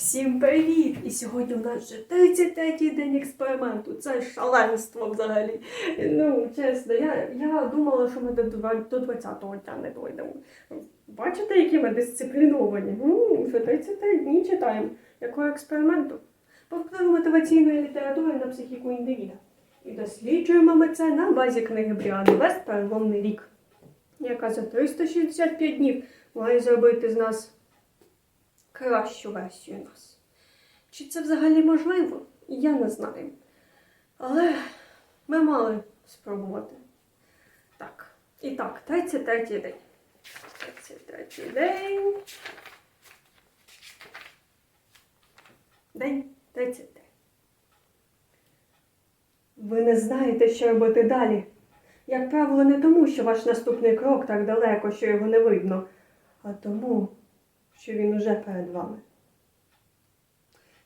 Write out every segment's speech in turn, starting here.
Всім привіт! І сьогодні у нас вже 33-й день експерименту. Це шаленство взагалі. Ну, чесно, я, я думала, що ми до, 20-го дня не дойдемо. Бачите, які ми дисципліновані? Ну, вже 33 дні читаємо. Якого експерименту? По впливу мотиваційної літератури на психіку індивіда. І досліджуємо ми це на базі книги Бріани Вест «Переломний рік», яка за 365 днів має зробити з нас кращу версію нас. Чи це взагалі можливо? Я не знаю. Але ми мали спробувати. Так. І так, 33 день. 33 день. День 33. Ви не знаєте, що робити далі. Як правило, не тому, що ваш наступний крок так далеко, що його не видно, а тому, що він уже перед вами.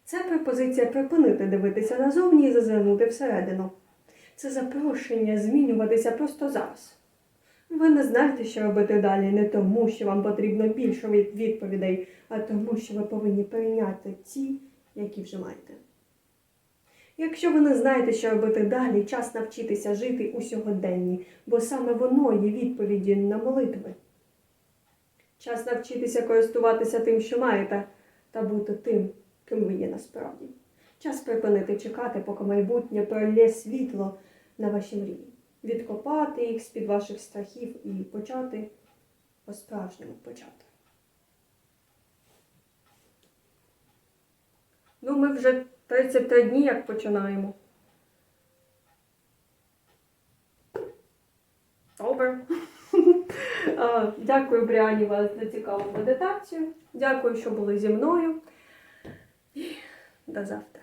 Це пропозиція припинити дивитися назовні і зазирнути всередину. Це запрошення змінюватися просто зараз. Ви не знаєте, що робити далі не тому, що вам потрібно більше відповідей, а тому, що ви повинні прийняти ті, які вже маєте. Якщо ви не знаєте, що робити далі, час навчитися жити у сьогоденні, бо саме воно є відповіді на молитви. Час навчитися користуватися тим, що маєте, та бути тим, ким ви є насправді. Час припинити чекати, поки майбутнє пролє світло на ваші мрії, відкопати їх з-під ваших страхів і почати по-справжньому почати. Ну, ми вже 33 дні як починаємо. Добре. А, Дякую, Бріані, вас за цікаву медитацію. Дякую, що були зі мною. І до завтра.